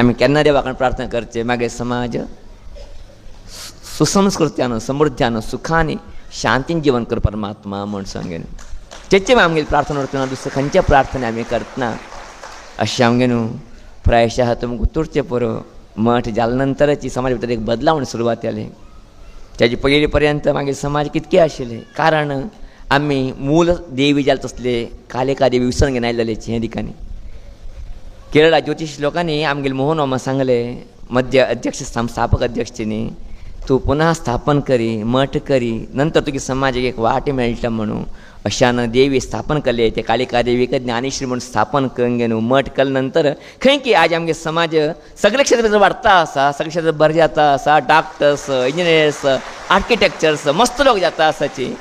आमी केन्ना देवाकडे प्रार्थना करचे मागे समाज सुसंस्कृत्यानं समृद्ध्यानं सुखाने शांतीन जीवन कर परमात्मा म्हण सांगेन. तेचे आमगे प्रार्थना करतना दुसरे खंयच्या प्रार्थना आमी करतना अशें आमगे न्हू प्रायशः तुमकां तुरचे पुरो मठ जाले नंतरची समाज भितर एक बदलावण सुरवात जाली तेजे पयली पर्यंत मागीर समाज कितके आशिल्ले कारण आमी मूल देवी जाले तसले कालिका देवी विसरून घेवन आयलेले हे दिकांनी केरळा ज्योतिष लोकांनी आमगेले मोहन मामा सांगले मध्य अध्यक्ष संस्थापक स्थापक अध्यक्षांनी तूं पुन्हा स्थापन करी मठ करी नंतर तुगे समाजाक एक वाट मेळटा म्हणून अशानं देवी स्थापन केले ते कालिका देवीक ज्ञानेश्री म्हणून स्थापन करून न्हू मठ केले नंतर खंय की आज आमगे समाज सगळे क्षेत्र वाडता आसा सगळे क्षेत्र बरें जाता आसा डॉक्टर्स इंजिनियर्स आर्किटेक्चर्स मस्त लोक जाता आसाची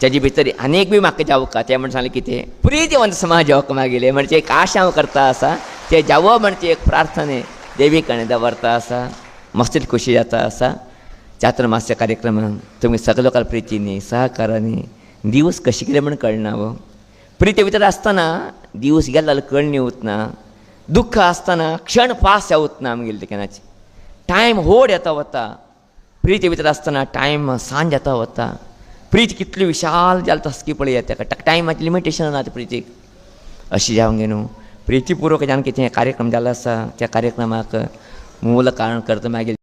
तेजे भितर आनीक बी म्हाका जावका ते म्हण सांगलें कितें प्रितीवंत समाज जावक मागेलें म्हणजे एक आशा हांव करता आसा ते जावो म्हणजे एक प्रार्थने. देवी कडेन दवरता आसा मस्तीत खुशी जाता आसा चातुर्मास्य कार्यक्रमांक तुमी सगळे लोकांक प्रितीनी सहकारांनी दिवस कशी कितें म्हण कळना वो हो. प्रिती भितर आसतना दिवस गेला जाल्यार कळणी उतना दुख्ख आसतना क्षण पास जावत ना आमगेले ते केन्नाचे टायम होड येता वता प्रिती भितर आसतना टायम सांज येता वता फ्रीज कितली विशाल जाल तसकी पळयात ताका टायमाचें लिमिटेशन ना प्रितीक अशी जावंक न्हू प्रितीपूर्वक जावन कितें कार्यक्रम जालो आसा त्या कार्यक्रमाक मूल कारण करता मागीर